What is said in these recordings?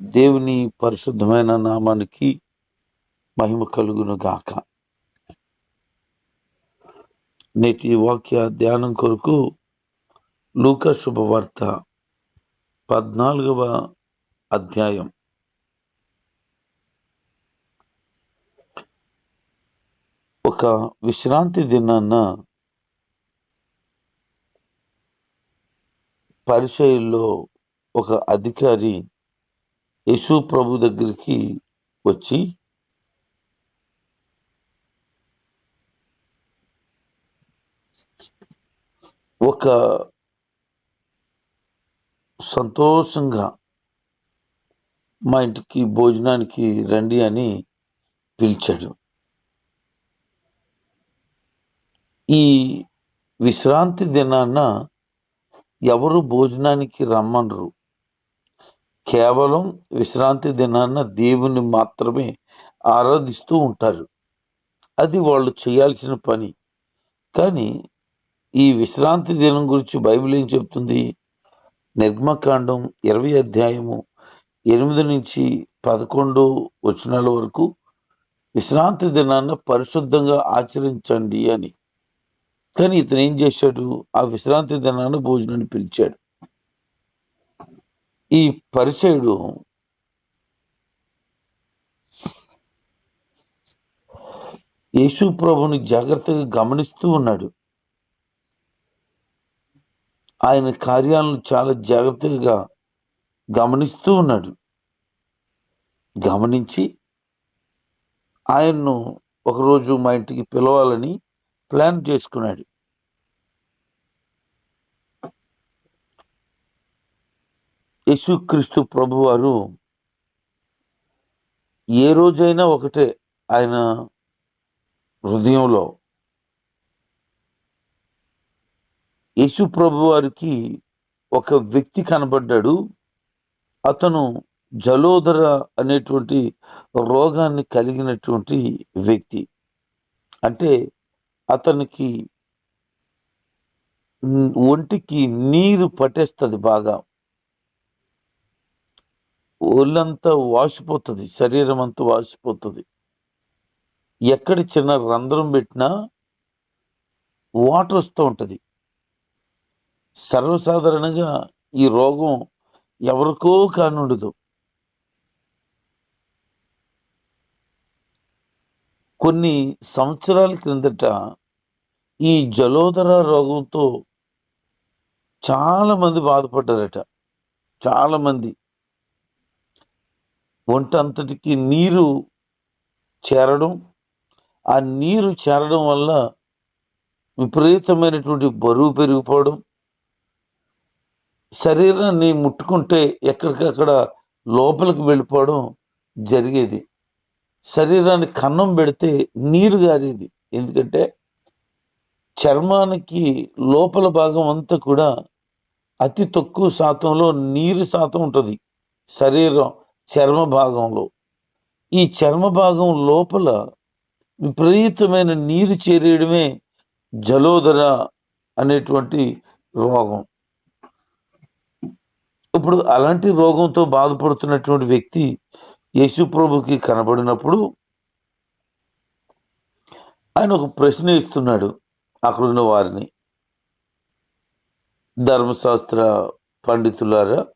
దేవుని పరిశుద్ధమైన నామానికి మహిమ కలుగును గాక నేటి వాక్య ధ్యానం కొరకు లూక శుభవార్త పద్నాలుగవ అధ్యాయం. ఒక విశ్రాంతి దినాన్న పరిచయంలో ఒక అధికారి యేసు ప్రభు దగ్గరికి వచ్చి ఒక సంతోషంగా మా ఇంటికి భోజనానికి రండి అని పిలిచాడు. ఈ విశ్రాంతి దినాన ఎవరు భోజనానికి రమ్మనరు? కేవలం విశ్రాంతి దినాన దేవుని మాత్రమే ఆరాధిస్తూ ఉంటారు. అది వాళ్ళు చేయాల్సిన పని. కానీ ఈ విశ్రాంతి దినం గురించి బైబిల్ ఏం చెప్తుంది? నిర్మకాండం ఇరవై అధ్యాయము ఎనిమిది నుంచి పదకొండు వచనాల వరకు విశ్రాంతి దినాన్న పరిశుద్ధంగా ఆచరించండి అని. కానీ ఇతను ఏం చేశాడు? ఆ విశ్రాంతి దినాన్ని భోజనాన్ని పిలిచాడు. ఈ పరిచయుడు యేసు ప్రభుని జాగ్రత్తగా గమనిస్తూ ఉన్నాడు. ఆయన కార్యాలను చాలా జాగ్రత్తగా గమనిస్తూ ఉన్నాడు. గమనించి ఆయన్ను ఒకరోజు మా ఇంటికి పిలవాలని ప్లాన్ చేసుకున్నాడు. యేసుక్రీస్తు ప్రభువారు ఏ రోజైనా ఒకటే ఆయన హృదయంలో యేసు ప్రభు వారికి ఒక వ్యక్తి కనబడ్డాడు. అతను జలోదర అనేటువంటి రోగాన్ని కలిగినటువంటి వ్యక్తి. అంటే అతనికి ఒంటికి నీరు పట్టేస్తుంది బాగా. ఒళ్ళంతా వాసిపోతుంది శరీరం అంతా వాసిపోతుంది. ఎక్కడ చిన్న రంధ్రం పెట్టినా వాటర్ వస్తూ ఉంటుంది. సర్వసాధారణంగా ఈ రోగం ఎవరికో కానుండదు కొన్ని సంవత్సరాల క్రిందట ఈ జలోదర రోగంతో చాలా మంది బాధపడ్డారట. చాలా మంది ఒంటంతటికి నీరు చేరడం. ఆ నీరు చేరడం వల్ల విపరీతమైనటువంటి బరువు పెరిగిపోవడం. శరీరాన్ని ముట్టుకుంటే ఎక్కడికక్కడ లోపలికి వెళ్ళిపోవడం జరిగేది. శరీరాన్ని కన్నం పెడితే నీరు గారేది. ఎందుకంటే చర్మానికి లోపల భాగం అంతా కూడా అతి తక్కువ శాతంలో నీరు శాతం ఉంటుంది. శరీరం చర్మ భాగంలో. ఈ చర్మ భాగం లోపల విపరీతమైన నీరు చేరేయడమే జలోదర అనేటువంటి రోగం. ఇప్పుడు అలాంటి రోగంతో బాధపడుతున్నటువంటి వ్యక్తి యేసు ప్రభుకి కనబడినప్పుడు ఆయన ఒక ప్రశ్న ఇస్తున్నాడు అక్కడున్న వారిని. ధర్మశాస్త్ర పండితులారా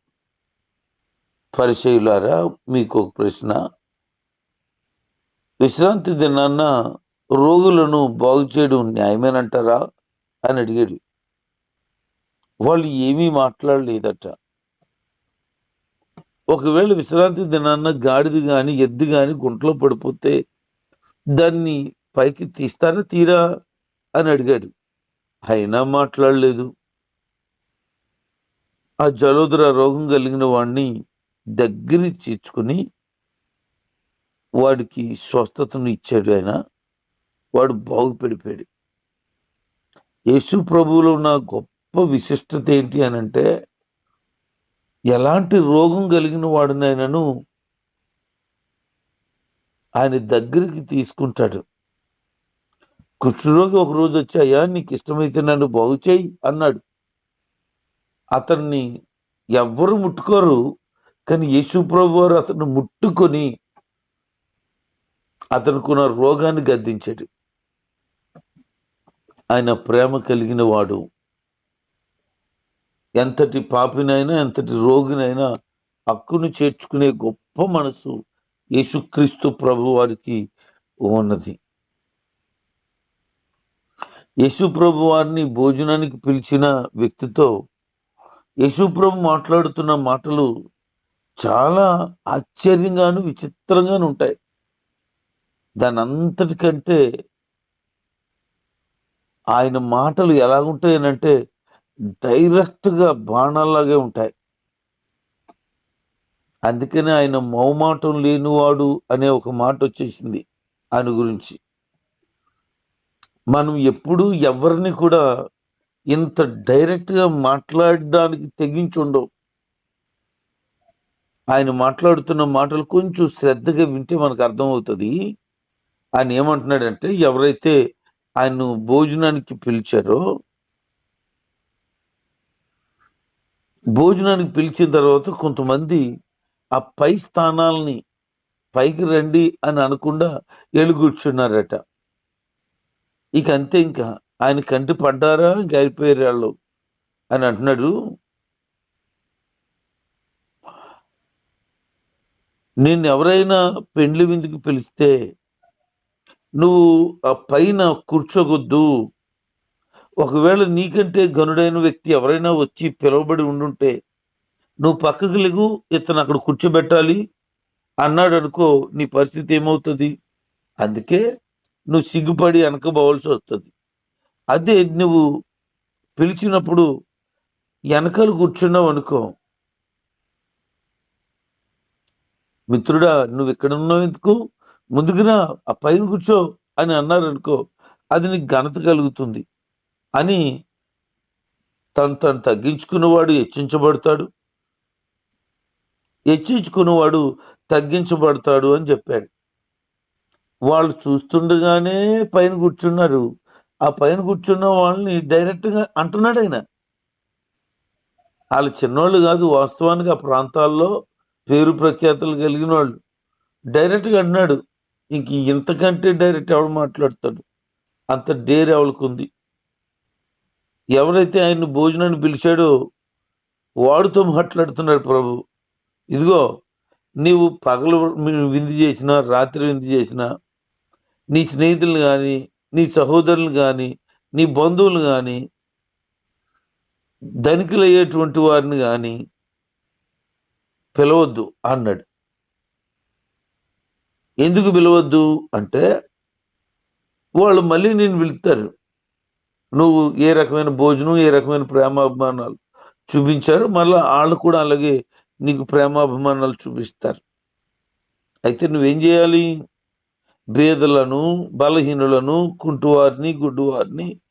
పరిచయులారా మీకు ఒక ప్రశ్న. విశ్రాంతి దినాన్న రోగులను బాగు చేయడం న్యాయమేనంటారా అని అడిగాడు. వాళ్ళు ఏమీ మాట్లాడలేదట. ఒకవేళ విశ్రాంతి దినాన్న గాడిది కానీ ఎద్దు కానీ గుంటలో పడిపోతే దాన్ని పైకి తీస్తారా తీరా అని అడిగాడు. అయినా మాట్లాడలేదు. ఆ జలోదర రోగం కలిగిన వాడిని దగ్గర చేర్చుకుని వాడికి స్వస్థతను ఇచ్చాడు ఆయన. వాడు బాగుపడిపోయాడు. యేసు ప్రభువులో ఉన్న గొప్ప విశిష్టత ఏంటి అని అంటే ఎలాంటి రోగం కలిగిన వాడినైనాను ఆయన దగ్గరికి తీసుకుంటాడు. కుష్ఠరోగి ఒక రోజు వచ్చి అయ్యా నీకు ఇష్టమైతే నన్ను బాగు చేయి అన్నాడు. అతన్ని ఎవ్వరు ముట్టుకోరు. కానీ యేసు ప్రభు వారు అతను ముట్టుకొని అతనుకున్న రోగాన్ని గద్దించాడు. ఆయన ప్రేమ కలిగిన వాడు. ఎంతటి పాపినైనా ఎంతటి రోగినైనా హక్కును చేర్చుకునే గొప్ప మనసు యేసుక్రీస్తు ప్రభు వారికి ఉన్నది. యేసు ప్రభు వారిని భోజనానికి పిలిచిన వ్యక్తితో యేసు ప్రభు మాట్లాడుతున్న మాటలు చాలా ఆశ్చర్యంగాను విచిత్రంగాను ఉంటాయి. దాని అంతటికంటే ఆయన మాటలు ఎలాగుంటాయనంటే డైరెక్ట్గా బాణాల్లాగే ఉంటాయి. అందుకనే ఆయన మౌమాటం లేనివాడు అనే ఒక మాట వచ్చేసింది ఆయన గురించి. మనం ఎప్పుడు ఎవరిని కూడా ఇంత డైరెక్ట్గా మాట్లాడడానికి తెగించి ఉండవు ఆయన మాట్లాడుతున్న మాటలు కొంచెం శ్రద్ధగా వింటే మనకు అర్థమవుతుంది. ఆయన ఏమంటున్నాడంటే ఎవరైతే ఆయన భోజనానికి పిలిచారో భోజనానికి పిలిచిన తర్వాత కొంతమంది ఆ పై స్థానాలని పైకి రండి అని అనకుండా ఎలుగుర్చున్నారట ఇక అంతే ఇంకా. ఆయన కంటి పడ్డారా? ఇంకా అయిపోయారు వాళ్ళు. అని అంటున్నాడు. నేను ఎవరైనా పెండ్లి విందుకు పిలిస్తే నువ్వు ఆ పైన కూర్చోగొద్దు. ఒకవేళ నీకంటే గనుడైన వ్యక్తి ఎవరైనా వచ్చి పిలువబడి ఉండుంటే నువ్వు పక్కకు లేగు ఇతను అక్కడ కూర్చోబెట్టాలి. అన్నాడు అనుకో నీ పరిస్థితి ఏమవుతుంది? అందుకే నువ్వు సిగ్గుపడి వెనకబోవాల్సి వస్తుంది. అదే నువ్వు పిలిచినప్పుడు వెనకాల కూర్చున్నావు అనుకో మిత్రుడా నువ్వు ఇక్కడ ఉన్నావు ఎందుకు ముందుకురా ఆ పైన కూర్చో అని అన్నారు అనుకో అది నీకు ఘనత కలుగుతుంది అని తను తను తగ్గించుకున్నవాడు హెచ్చించబడతాడు హెచ్చించుకున్నవాడు తగ్గించబడతాడు అని చెప్పాడు. వాళ్ళు చూస్తుండగానే పైన కూర్చున్నారు. ఆ పైన కూర్చున్న వాళ్ళని డైరెక్ట్గా అంటున్నాడు ఆయన. వాళ్ళు చిన్నోళ్ళు కాదు వాస్తవానికి ఆ ప్రాంతాల్లో పేరు ప్రఖ్యాతలు కలిగిన వాళ్ళు. డైరెక్ట్గా అన్నాడు ఇంక ఇంతకంటే డైరెక్ట్ ఎవడు మాట్లాడతాడు? అంత డేర్ ఎవరికి ఉంది ఎవరైతే ఆయన భోజనాన్ని పిలిచాడో వాడుతో మాట్లాడుతున్నాడు ప్రభు. ఇదిగో నీవు పగలు విందు చేసినా రాత్రి విందు చేసినా నీ స్నేహితులు కానీ నీ సహోదరులు కానీ నీ బంధువులు కానీ ధనికులయ్యేటువంటి వారిని కానీ పిలవద్దు అన్నాడు. ఎందుకు పిలవద్దు? అంటే వాళ్ళు మళ్ళీ నేను పిలుస్తారు. నువ్వు ఏ రకమైన భోజనం ఏ రకమైన ప్రేమాభిమానాలు చూపించారు? మళ్ళీ వాళ్ళు కూడా అలాగే నీకు ప్రేమాభిమానాలు చూపిస్తారు. అయితే నువ్వేం చేయాలి? బేదలను బలహీనులను కుంటువారిని గుడ్డువారిని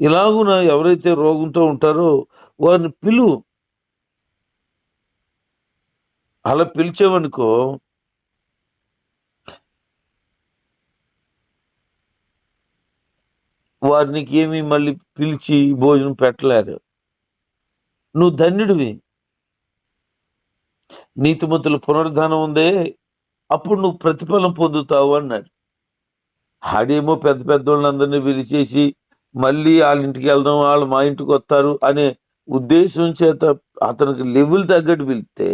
ఇలాగున ఎవరైతే రోగంతో ఉంటారో వారిని పిలువు. అలా పిలిచావనుకో వారిని ఏమి మళ్ళీ పిలిచి భోజనం పెట్టలేరు. నువ్వు ధన్యుడివి. నీతిమంతుల పునరుద్ధానం ఉందే అప్పుడు నువ్వు ప్రతిఫలం పొందుతావు అన్నాడు. ఆడేమో పెద్ద పెద్ద వాళ్ళందరినీ పిలిచేసి మళ్ళీ వాళ్ళ ఇంటికి వెళ్దాం వాళ్ళు మా ఇంటికి వస్తారు అనే ఉద్దేశం చేత అతనికి లెవెల్ తగ్గట్టు పిలిస్తే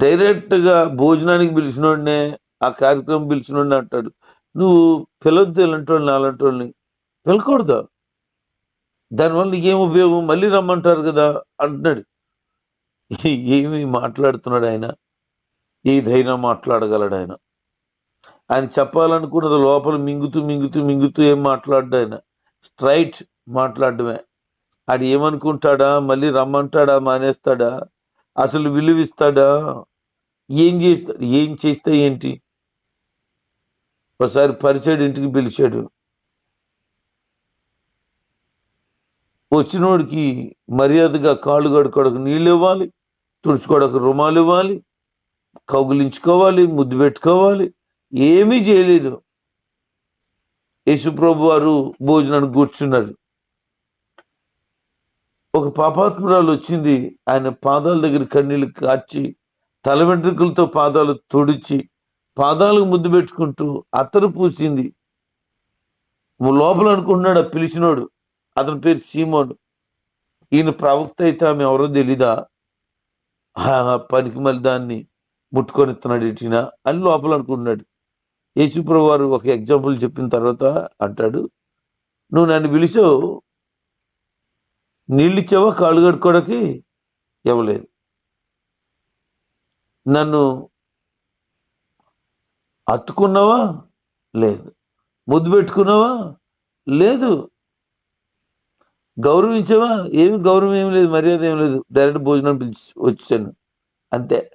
డైరెక్ట్గా భోజనానికి పిలిచినోడినే ఆ కార్యక్రమం పిలిచినోడిని అంటాడు. నువ్వు పిలవద్దు ఇలాంటి వాళ్ళని అలాంటి వాళ్ళని పిలకూడదు. దానివల్ల నీకేం ఉపయోగం? మళ్ళీ రమ్మంటారు కదా అంటున్నాడు. ఏమి మాట్లాడుతున్నాడు ఆయన? ఏదైనా మాట్లాడగలడు ఆయన. ఆయన చెప్పాలనుకున్నది లోపల మింగుతూ మింగుతూ మింగుతూ ఏం మాట్లాడ్డు ఆయన. స్ట్రైట్ మాట్లాడమే ఆడు ఏమనుకుంటాడా? మళ్ళీ రమ్మంటాడా? మానేస్తాడా? అసలు విలువిస్తాడా? ఏం చేస్తాడు ఏం చేస్తే ఏంటి? ఒకసారి పరిచయాడు ఇంటికి పిలిచాడు. వచ్చినోడికి మర్యాదగా కాళ్ళు కడుకోవడానికి నీళ్ళు ఇవ్వాలి తుడుచుకోవడానికి రుమాలు ఇవ్వాలి కౌగులించుకోవాలి ముద్దు పెట్టుకోవాలి ఏమీ చేయలేదు. యేసుప్రభు వారు భోజనానికి కూర్చున్నారు. ఒక పాపాత్మురాలు వచ్చింది. ఆయన పాదాల దగ్గర కన్నీళ్ళు కార్చి తల వెంట్రుకలతో పాదాలు తుడిచి పాదాలకు ముద్దు పెట్టుకుంటూ అత్తరు పూసింది. లోపల అనుకుంటున్నాడు ఆ పిలిచినోడు. అతని పేరు సీమోడు ఈయన ప్రవక్త అయితే ఆమె ఎవరో తెలీదా? పనికి మళ్ళీ దాన్ని ముట్టుకొని ఇస్తున్నాడు ఇటీనా అని లోపల అనుకుంటున్నాడు యేసుప్రభు వారు ఒక ఎగ్జాంపుల్ చెప్పిన తర్వాత అంటాడు నువ్వు నన్ను పిలిచావు నీళ్ళు ఇచ్చావా కాళ్ళు కడుక్కోవడానికి? ఇవ్వలేదు. నన్ను అత్తుకున్నావా లేదు. ముద్దు పెట్టుకున్నావా? లేదు. గౌరవించావా? ఏమి గౌరవం ఏం లేదు మర్యాద ఏం లేదు. డైరెక్ట్ భోజనం పిలిచి వచ్చాను. అంతే.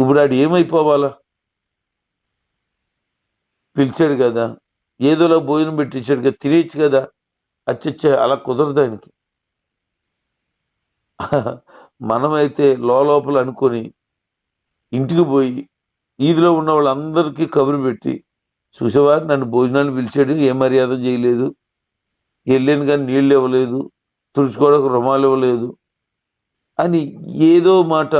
ఇప్పుడు ఆడు ఏమైపోవాలా? పిలిచాడు కదా. ఏదోలా భోజనం పెట్టించాడు కదా. తినేయచ్చు కదా. అచ్చచ్చ అలా కుదరదానికి మనమైతే లోపల అనుకొని ఇంటికి పోయి ఈదిలో ఉన్న వాళ్ళందరికీ కబురు పెట్టి చూసేవారు నన్ను భోజనాలు పిలిచాడు ఏ మర్యాద చేయలేదు. వెళ్ళాను కానీ నీళ్ళు ఇవ్వలేదు తుడుచుకోవడానికి రుమాలు ఇవ్వలేదు అని ఏదో మాట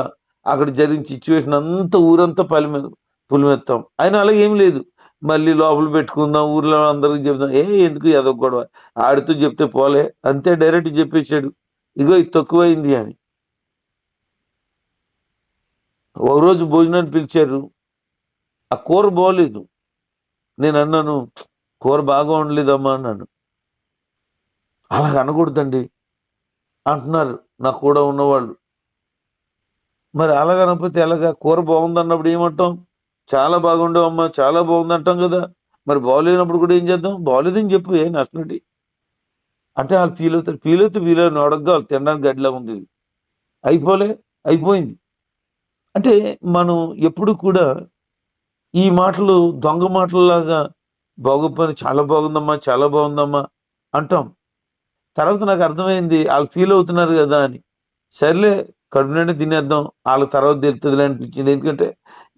అక్కడ జరిగిన సిచ్యువేషన్ అంతా ఊరంతా పలి మీద పులిమెత్తాం. ఆయన అలాగే ఏం లేదు. మళ్ళీ లోపల పెట్టుకుందాం ఊర్లో అందరికి చెప్దాం. ఏ ఎందుకు ఏదో గొడవ? ఆడితో చెప్తే పోలే. అంతే డైరెక్ట్ చెప్పేశాడు. ఇగో ఇది తక్కువైంది అని. ఒక రోజు భోజనాన్ని పిలిచారు. ఆ కూర బాగోలేదు నేను అన్నాను కూర బాగా ఉండలేదమ్మా అన్నాను. అలాగ అనకూడదండి అంటున్నారు నాకు కూడా ఉన్నవాళ్ళు. మరి అలాగ అనకపోతే ఎలాగా? కూర బాగుంది అన్నప్పుడు ఏమంటాం? చాలా బాగుండవమ్మా చాలా బాగుంది అంటాం కదా. మరి బాగోలేనప్పుడు కూడా ఏం చేద్దాం? బాగోలేదని చెప్పు ఏ నష్టనటి అంటే వాళ్ళు ఫీల్ అవుతారు. ఫీల్ అవుతే ఫీల్ అయిన అడగ్గా వాళ్ళు తినడానికి గడ్డిలా ఉంది. అయిపోలే అయిపోయింది. అంటే మనం ఎప్పుడు కూడా ఈ మాటలు దొంగ మాటలలాగా బాగోపోయిన చాలా బాగుందమ్మా చాలా బాగుందమ్మా అంటాం. తర్వాత నాకు అర్థమైంది వాళ్ళు ఫీల్ అవుతున్నారు కదా అని. సర్లే కడుపు నిండా తినేద్దాం వాళ్ళ తర్వాత తెలుతుందిలే అనిపించింది. ఎందుకంటే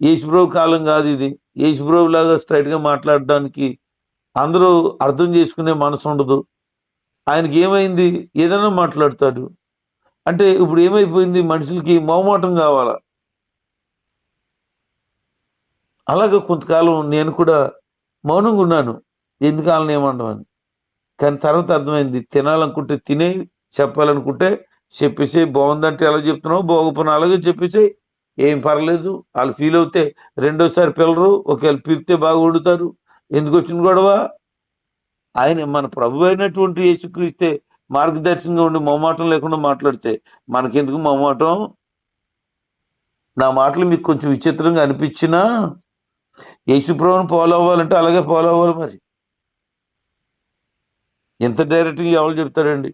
యేసుప్రభు కాలం కాదు ఇది. యేసుప్రభు లాగా స్ట్రైట్గా మాట్లాడడానికి అందరూ అర్థం చేసుకునే మనసు ఉండదు. ఆయనకి ఏమైంది? ఏదైనా మాట్లాడతాడు. అంటే ఇప్పుడు ఏమైపోయింది? మనుషులకి మౌమాటం కావాలా? అలాగే కొంతకాలం నేను కూడా మౌనంగా ఉన్నాను. ఎందుకు వాళ్ళని ఏమంటామని కానీ తర్వాత అర్థమైంది తినాలనుకుంటే తినే చెప్పాలనుకుంటే చెప్పేసే బాగుందంటే ఎలా చెప్తున్నావు బాగోపోయినా అలాగే చెప్పేసే ఏం పర్లేదు వాళ్ళు ఫీల్ అవుతే రెండోసారి పిల్లరు ఒకవేళ పిలితే బాగా వండుతారు. ఎందుకు వచ్చిన గొడవ? ఆయన మన ప్రభు అయినటువంటి యేసుక్రీస్తే మార్గదర్శనంగా ఉండి మొమాటం లేకుండా మాట్లాడితే మనకెందుకు మొమాటం నా మాటలు మీకు కొంచెం విచిత్రంగా అనిపించినా యేసుప్రభుని ఫాలో అవ్వాలంటే అలాగే ఫాలో అవ్వాలి మరి. ఎంత డైరెక్ట్గా ఎవరు చెప్తాడండి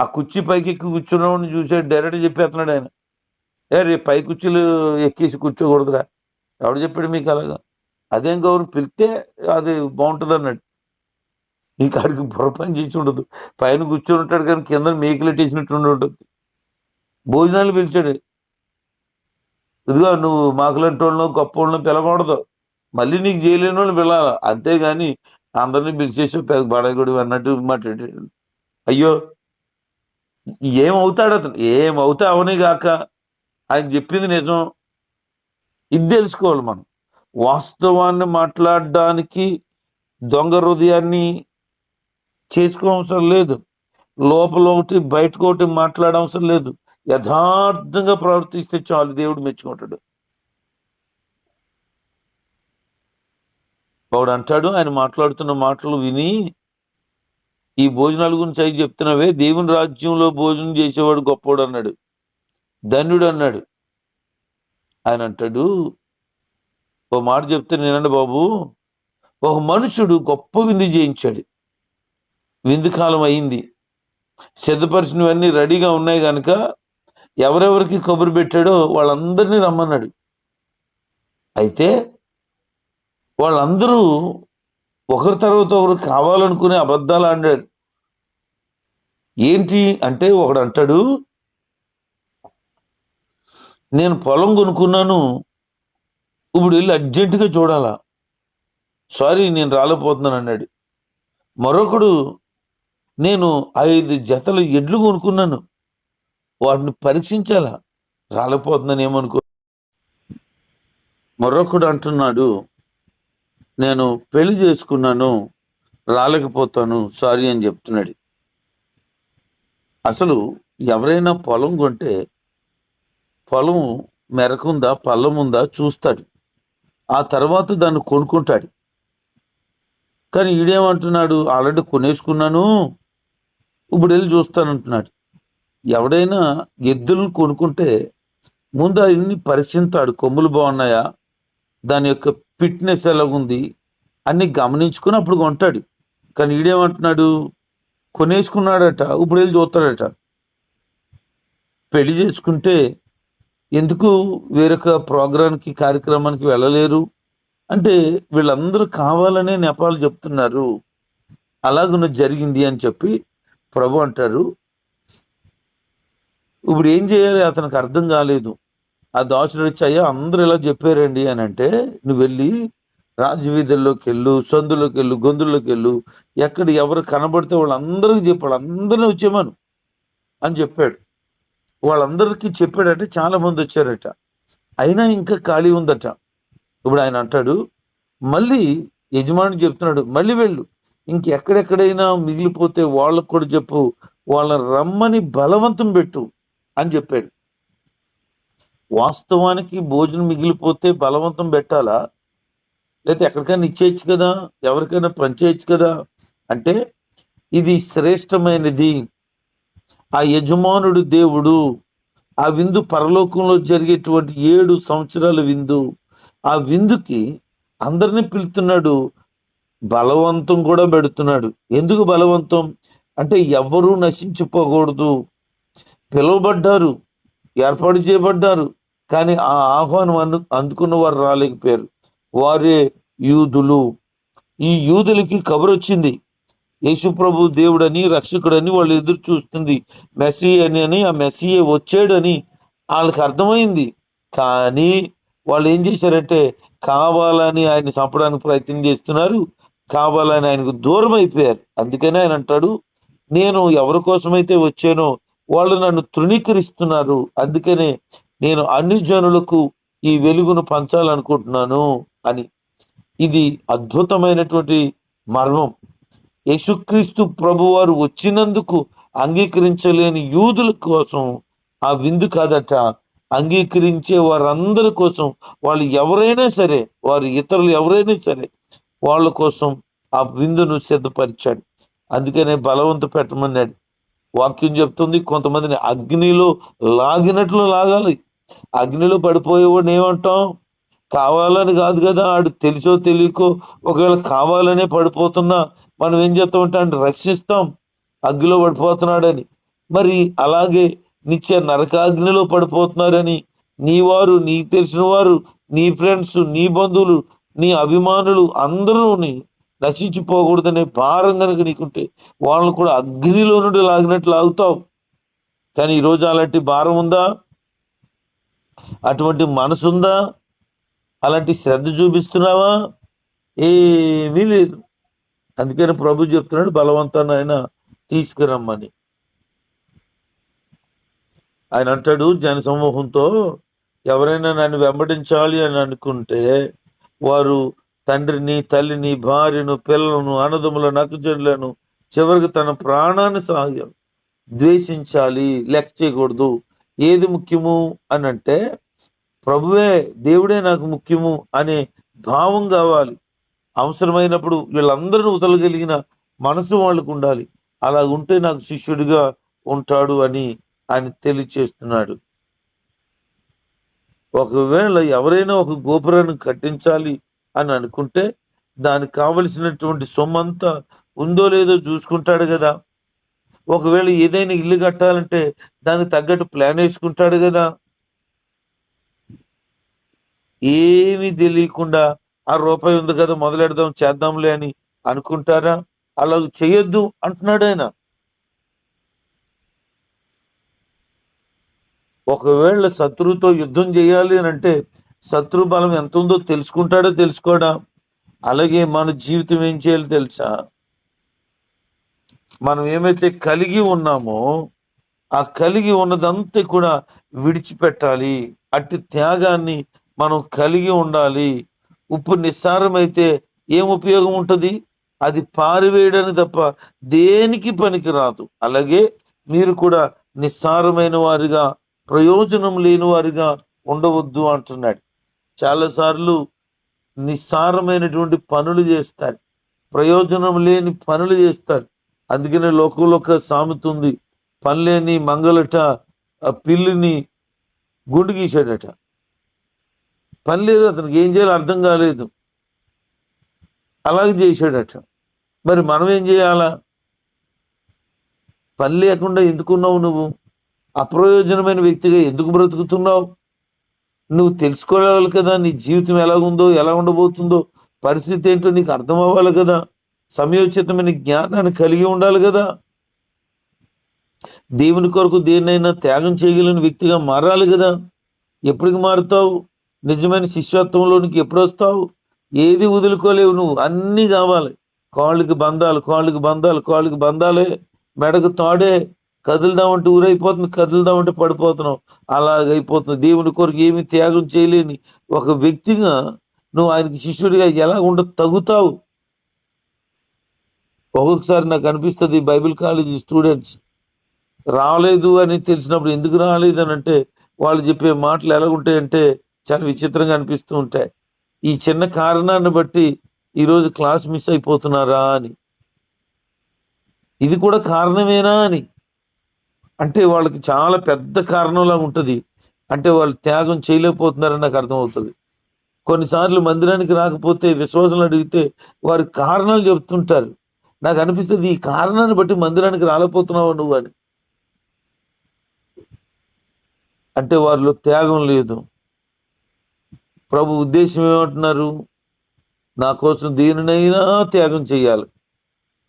ఆ కుర్చీ పైకి ఎక్కి కూర్చున్నవాడిని చూసాడు డైరెక్ట్ చెప్పేస్తున్నాడు ఆయన. ఏ రేపు పై కుర్చీలు ఎక్కేసి కూర్చోకూడదురా. ఎవడు చెప్పాడు మీకు అలాగా? అదేం గౌరవం? పిలితే అది బాగుంటుంది అన్నాడు. ఇంకా ఆడికి పొరపని చేసి ఉండదు. పైన కూర్చొని ఉంటాడు కానీ కింద మేకలెట్టేసినట్టు ఉండి ఉంటుంది. భోజనాలు పిలిచాడు. ఇదిగో నువ్వు మాకులంటి వాళ్ళను గొప్ప వాళ్ళను పిలకూడదు మళ్ళీ నీకు చేయలేని వాళ్ళు పిలవాలి. అంతేగాని అందరినీ పిలిచేసి పెద్ద బడగుడి అన్నట్టు మాట్లాడి అయ్యో ఏమవుతాడు అతను? ఏమవుతా అవనే గాక ఆయన చెప్పింది నిజం. ఇది తెలుసుకోవాలి మనం. వాస్తవాన్ని మాట్లాడడానికి దొంగ హృదయాన్ని చేసుకోవసరం లేదు. లోపల ఒకటి బయటకు ఒకటి మాట్లాడవసరం లేదు. యథార్థంగా ప్రవర్తిస్తే చాలు దేవుడు మెచ్చుకుంటాడు. వాడు అంటాడు ఆయన మాట్లాడుతున్న మాటలు విని ఈ భోజనాల గురించి అవి చెప్తున్నావే దేవుని రాజ్యంలో భోజనం చేసేవాడు గొప్పవాడు అన్నాడు ధన్యుడు అన్నాడు. ఆయన అంటాడు ఓ మాట చెప్తే నేనండి బాబు ఒక మనుషుడు గొప్ప విందు చేయించాడు. విందు కాలం అయింది. సిద్ధపరిచినవన్నీ రెడీగా ఉన్నాయి కనుక ఎవరెవరికి కబురు పెట్టాడో వాళ్ళందరినీ రమ్మన్నాడు. అయితే వాళ్ళందరూ ఒకరి తర్వాత ఒకరు కావాలనుకునే అబద్ధాలు ఆడాడు ఏంటి అంటే ఒకడు అంటాడు నేను పొలం కొనుక్కున్నాను ఇప్పుడు వెళ్ళి అర్జెంటుగా చూడాలా. సారీ నేను రాలేకపోతున్నాను అన్నాడు. మరొకడు నేను ఐదు జతలు ఎడ్లు కొనుక్కున్నాను వాటిని పరీక్షించాలా రాలిపోతుందని ఏమనుకో? మరొకడు అంటున్నాడు నేను పెళ్ళి చేసుకున్నాను రాలేకపోతాను సారీ అని చెప్తున్నాడు. అసలు ఎవరైనా పొలం కొంటే పొలం మెరకుందా పల్లం ఉందా చూస్తాడు. ఆ తర్వాత దాన్ని కొనుక్కుంటాడు. కానీ ఈడేమంటున్నాడు ఆల్రెడీ కొనేసుకున్నాను ఇప్పుడు వెళ్ళి చూస్తానంటున్నాడు. ఎవడైనా ఎద్దులను కొనుక్కుంటే ముందు అవన్నీ పరీక్షిస్తాడు కొమ్ములు బాగున్నాయా? దాని యొక్క ఫిట్నెస్ ఎలాగుంది? అన్ని గమనించుకుని అప్పుడు కొంటాడు. కానీ ఈడేమంటున్నాడు? కొనేసుకున్నాడట ఇప్పుడు వెళ్ళి చూస్తాడట. పెళ్ళి చేసుకుంటే ఎందుకు వేరొక ప్రోగ్రాంకి కార్యక్రమానికి వెళ్ళలేరు? అంటే వీళ్ళందరూ కావాలనే నెపాలు చెప్తున్నారు. అలాగ జరిగింది అని చెప్పి ప్రభు అంటారు. ఇప్పుడు ఏం చేయాలి? అతనికి అర్థం కాలేదు. ఆ దాచుడు వచ్చి అయ్యా అందరూ ఇలా చెప్పారండి అని అంటే నువ్వు వెళ్ళి రాజవీధుల్లోకి వెళ్ళు సందులోకి వెళ్ళు గొంతుల్లోకి వెళ్ళు ఎక్కడ ఎవరు కనబడితే వాళ్ళందరికీ చెప్పాడు వాళ్ళందరినీ వచ్చేమను అని చెప్పాడు. వాళ్ళందరికీ చెప్పాడట చాలా మంది వచ్చారట. అయినా ఇంకా ఖాళీ ఉందట. ఇప్పుడు ఆయన అంటాడు మళ్ళీ యజమాని చెప్తున్నాడు మళ్ళీ వెళ్ళు. ఇంకెక్కడెక్కడైనా మిగిలిపోతే వాళ్ళకు కూడా చెప్పు. వాళ్ళ రమ్మని బలవంతం పెట్టు. అని చెప్పాడు. వాస్తవానికి భోజనం మిగిలిపోతే బలవంతం పెట్టాలా? లేకపోతే ఎక్కడికైనా ఇచ్చేయచ్చు కదా? ఎవరికైనా పనిచేయచ్చు కదా? అంటే ఇది శ్రేష్టమైనది. ఆ యజమానుడు దేవుడు ఆ విందు పరలోకంలో జరిగేటువంటి ఏడు సంవత్సరాల విందు ఆ విందుకి అందరినీ పిలుతున్నాడు. బలవంతం కూడా పెడుతున్నాడు. ఎందుకు బలవంతం? అంటే ఎవరూ నశించిపోకూడదు. పిలువబడ్డారు ఏర్పాటు చేయబడ్డారు కానీ ఆ ఆహ్వానం అందు అందుకున్న వారు రాలేకపోయారు. వారే యూదులు. ఈ యూదులకి కబురు వచ్చింది యేసు ప్రభు దేవుడని రక్షకుడని వాళ్ళు ఎదురు చూస్తుంది. మెస్సీ అని అని ఆ మెస్సీయే వచ్చాడని వాళ్ళకి అర్థమైంది. కానీ వాళ్ళు ఏం చేశారంటే కావాలని ఆయన చంపడానికి ప్రయత్నం చేస్తున్నారు. కావాలని ఆయనకు దూరం అయిపోయారు అందుకనే ఆయన అంటాడు నేను ఎవరి కోసమైతే వచ్చానో వాళ్ళు నన్ను తృణీకరిస్తున్నారు. అందుకనే నేను అన్ని జనులకు ఈ వెలుగును పంచాలనుకుంటున్నాను అని. ఇది అద్భుతమైనటువంటి మర్మం. యేసుక్రీస్తు ప్రభువారు వచ్చినందుకు అంగీకరించలేని యూదుల కోసం ఆ విందు కాదట అంగీకరించే వారందరి కోసం వాళ్ళు ఎవరైనా సరే వారు ఇతరులు ఎవరైనా సరే వాళ్ళ కోసం ఆ విందును సిద్ధపరిచాడు. అందుకనే బలవంత పెట్టమన్నాడు. వాక్యం చెప్తుంది కొంతమందిని అగ్నిలో లాగినట్లు లాగాలి. అగ్నిలో పడిపోయేవాడిని ఏమంటాం? కావాలని కాదు కదా ఆడు తెలుసో తెలియకో ఒకవేళ కావాలనే పడిపోతున్నా మనం ఏం చేస్తామంటే అంటే రక్షిస్తాం. అగ్నిలో పడిపోతున్నాడని. మరి అలాగే నిత్య నరకాగ్నిలో పడిపోతున్నారని. నీ వారు నీకు తెలిసిన వారు నీ ఫ్రెండ్స్ నీ బంధువులు నీ అభిమానులు అందరూ నశించిపోకూడదనే భారం కనుక నీకుంటే వాళ్ళని కూడా అగ్నిలో నుండి లాగినట్లు లాగుతావు. కానీ ఈరోజు అలాంటి భారం ఉందా? అటువంటి మనసు ఉందా? అలాంటి శ్రద్ధ చూపిస్తున్నావా? ఏమీ లేదు. అందుకని ప్రభు చెప్తున్నాడు బలవంతాన్ని ఆయన తీసుకురమ్మని. ఆయన అంటాడు జన సమూహంతో ఎవరైనా నన్ను వెంబడించాలి అని అనుకుంటే వారు తండ్రిని తల్లిని భార్యను పిల్లలను అనదముల నక్కజనులను చివరికి తన ప్రాణాన్ని సాయం ద్వేషించాలి లెక్క చేయకూడదు. ఏది ముఖ్యము అని అంటే ప్రభువే దేవుడే నాకు ముఖ్యము అనే భావం కావాలి. అవసరమైనప్పుడు వీళ్ళందరిని వదలగలిగిన మనసు వాళ్ళకు ఉండాలి. అలా ఉంటే నాకు శిష్యుడిగా ఉంటాడు అని ఆయన తెలియచేస్తున్నాడు. ఒకవేళ ఎవరైనా ఒక గోపురాన్ని కట్టించాలి అని అనుకుంటే దానికి కావలసినటువంటి సొమ్మంతా ఉందో లేదో చూసుకుంటాడు కదా. ఒకవేళ ఏదైనా ఇల్లు కట్టాలంటే దానికి తగ్గట్టు ప్లాన్ వేసుకుంటాడు కదా. ఏమీ తెలియకుండా ఆ రూపాయి ఉంది కదా మొదలెడదాం చేద్దాంలే అని అనుకుంటారా? అలా చేయొద్దు అంటున్నాడు ఆయన. ఒకవేళ శత్రువుతో యుద్ధం చేయాలి అని అంటే శత్రు బలం ఎంత ఉందో తెలుసుకుంటాడో తెలుసుకోడా? అలాగే మన జీవితం ఏం చేయాలి తెలుసా? మనం ఏమైతే కలిగి ఉన్నామో ఆ కలిగి ఉన్నదంతా కూడా విడిచిపెట్టాలి. అట్టి త్యాగాన్ని మనం కలిగి ఉండాలి. ఉప్పు నిస్సారమైతే ఏం ఉపయోగం ఉంటుంది? అది పారివేయడానికి తప్ప దేనికి పనికి రాదు. అలాగే మీరు కూడా నిస్సారమైన వారిగా ప్రయోజనం లేని వారిగా ఉండవద్దు అంటున్నాడు. చాలాసార్లు నిస్సారమైనటువంటి పనులు చేస్తారు. ప్రయోజనం లేని పనులు చేస్తారు. అందుకనే లోకంలో ఒక సామెత ఉంది పనిలేని మంగళట ఆ పిల్లిని గుండు గీశాడట. పని లేదు అతనికి ఏం చేయాలో అర్థం కాలేదు. అలాగే చేశాడట. మరి మనం ఏం చేయాలా? పని లేకుండా ఎందుకున్నావు నువ్వు? అప్రయోజనమైన వ్యక్తిగా ఎందుకు బ్రతుకుతున్నావు? నువ్వు తెలుసుకోవాలి కదా నీ జీవితం ఎలా ఉందో ఎలా ఉండబోతుందో పరిస్థితి ఏంటో నీకు అర్థం అవ్వాలి కదా. సమయోచితమైన జ్ఞానాన్ని కలిగి ఉండాలి కదా. దేవుని కొరకు దేన్నైనా త్యాగం చేయగలిగిన వ్యక్తిగా మారాలి కదా. ఎప్పటికి మారుతావు? నిజమైన శిష్యత్వంలోనికి ఎప్పుడు వస్తావు? ఏది వదులుకోలేవు నువ్వు. అన్నీ కావాలి. కాళ్ళకి బంధాలు కాళ్ళకి బంధాలు కాళ్ళకి బంధాలే. మెడకు తాడే. కదులుదామంటే ఊరైపోతుంది కదులుదామంటే పడిపోతున్నావు అలాగైపోతుంది. దేవుని కొరకు ఏమి త్యాగం చేయలేని ఒక వ్యక్తిగా నువ్వు ఆయనకి శిష్యుడిగా ఎలా ఉండ తగుతావు? ఒక్కొక్కసారి నాకు అనిపిస్తుంది బైబిల్ కాలేజీ స్టూడెంట్స్ రాలేదు అని తెలిసినప్పుడు ఎందుకు రాలేదు అని అంటే వాళ్ళు చెప్పే మాటలు ఎలా ఉంటాయంటే చాలా విచిత్రంగా అనిపిస్తూ ఉంటాయి. ఈ చిన్న కారణాన్ని బట్టి ఈరోజు క్లాస్ మిస్ అయిపోతున్నారా అని. ఇది కూడా కారణమేనా అని. అంటే వాళ్ళకి చాలా పెద్ద కారణంలా ఉంటుంది. అంటే వాళ్ళు త్యాగం చేయలేకపోతున్నారని నాకు అర్థమవుతుంది. కొన్నిసార్లు మందిరానికి రాకపోతే విశ్వాసం అడిగితే వారి కారణాలు చెప్తుంటారు. నాకు అనిపిస్తుంది ఈ కారణాన్ని బట్టి మందిరానికి రాలేకపోతున్నావు నువ్వు అని. అంటే వారిలో త్యాగం లేదు. ప్రభు ఉద్దేశం ఏమంటున్నారు? నా కోసం దేనినైనా త్యాగం చేయాలి.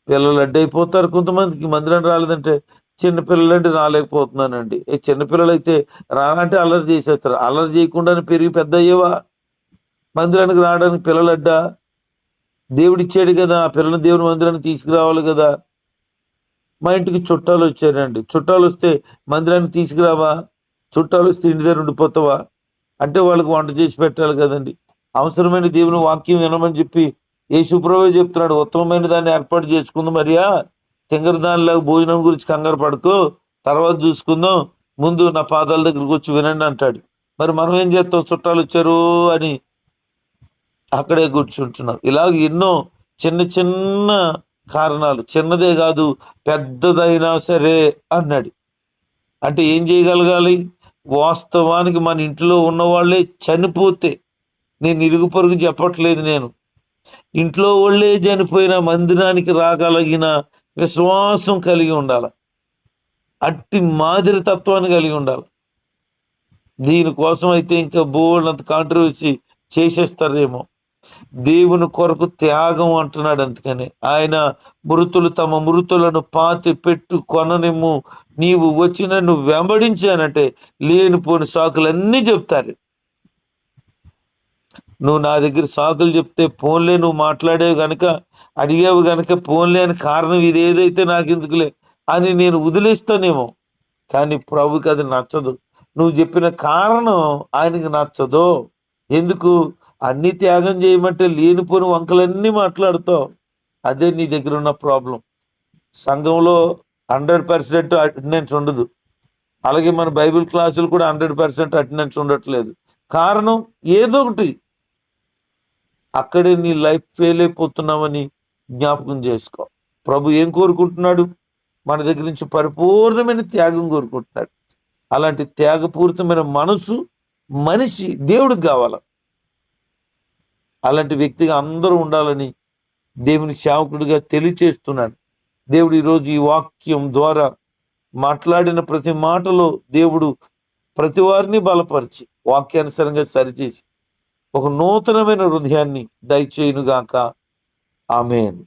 పిల్లలు అడ్డైపోతారు కొంతమందికి మందిరం రాలేదంటే చిన్నపిల్లలంటే రాలేకపోతున్నానండి. ఏ చిన్నపిల్లలైతే రానంటే అల్లరి చేసేస్తారు. అల్లరి చేయకుండానే పెరిగి పెద్ద అయ్యేవా మందిరానికి రావడానికి పిల్లలడ్డా? దేవుడిచ్చాడు కదా ఆ పిల్లల్ని దేవుని మందిరానికి తీసుకురావాలి కదా. మా ఇంటికి చుట్టాలు వచ్చారండి. చుట్టాలు వస్తే మందిరానికి తీసుకురావా? చుట్టాలు వస్తే ఇంటి దగ్గర ఉండిపోతావా? అంటే వాళ్ళకి వంట చేసి పెట్టాలి కదండి. అవసరమైన దేవుని వాక్యం వినమని చెప్పి యేసుప్రభు చెప్తున్నాడు. ఉత్తమమైన దాన్ని ఏర్పాటు చేసుకుందాం మరియా? తింగర దానిలాగా భోజనం గురించి కంగారు పడుకో తర్వాత చూసుకుందాం ముందు నా పాదాల దగ్గరకు వచ్చి వినండి అంటాడు. మరి మనం ఏం చేస్తాం? చుట్టాలు వచ్చారు అని అక్కడే కూర్చుంటున్నాం ఇలాగ ఎన్నో చిన్న చిన్న కారణాలు. చిన్నదే కాదు పెద్దదైనా సరే అన్నాడు. అంటే ఏం చేయగలగాలి? వాస్తవానికి మన ఇంట్లో ఉన్న వాళ్ళే చనిపోతే నేను ఇరుగు పొరుగు చెప్పట్లేదు నేను. ఇంట్లో వాళ్ళే చనిపోయిన మందిరానికి రాగలిగిన విశ్వాసం కలిగి ఉండాలి. అట్టి మాదిరి తత్వాన్ని కలిగి ఉండాలి. దీనికోసం అయితే ఇంకా బోల్డంత కాంట్రవర్సీ చేసేస్తారేమో. దేవుని కొరకు త్యాగం అంటున్నాడు అందుకని. ఆయన మృతులు తమ మృతులను పాతి పెట్టు కొననిమ్ము. నీవు వచ్చిన నువ్వు వెంబడించానంటే లేనిపోని సాకులన్నీ చెప్తారు. నువ్వు నా దగ్గర సాకులు చెప్తే ఫోన్లే నువ్వు మాట్లాడేవి గనక అడిగావు గనక ఫోన్లే అని కారణం ఇది ఏదైతే నాకు ఎందుకులే అని నేను వదిలేస్తానేమో. కానీ ప్రభుకి అది నచ్చదు. నువ్వు చెప్పిన కారణం ఆయనకి నచ్చదు. ఎందుకు? అన్ని త్యాగం చేయమంటే లేనిపోని వంకలన్నీ మాట్లాడుతావు. అదే నీ దగ్గర ఉన్న ప్రాబ్లం. సంఘంలో హండ్రెడ్ పర్సెంట్ అటెండెన్స్ ఉండదు. అలాగే మన బైబిల్ క్లాసులు కూడా హండ్రెడ్ పర్సెంట్ అటెండెన్స్ ఉండట్లేదు. కారణం ఏదో ఒకటి. అక్కడే నీ లైఫ్ ఫెయిల్ అయిపోతున్నామని జ్ఞాపకం చేసుకో. ప్రభు ఏం కోరుకుంటున్నాడు? మన దగ్గర నుంచి పరిపూర్ణమైన త్యాగం కోరుకుంటున్నాడు. అలాంటి త్యాగపూరితమైన మనసు మనిషి దేవుడికి కావాల? అలాంటి వ్యక్తిగా అందరూ ఉండాలని దేవుని సేవకుడిగా తెలియచేస్తున్నాడు. దేవుడు ఈరోజు ఈ వాక్యం ద్వారా మాట్లాడిన ప్రతి మాటలో దేవుడు ప్రతి వారిని బలపరిచి వాక్యానుసారంగా సరిచేసి ఒక నూతనమైన హృదయాన్ని దయచేయునుగాక. ఆమెను.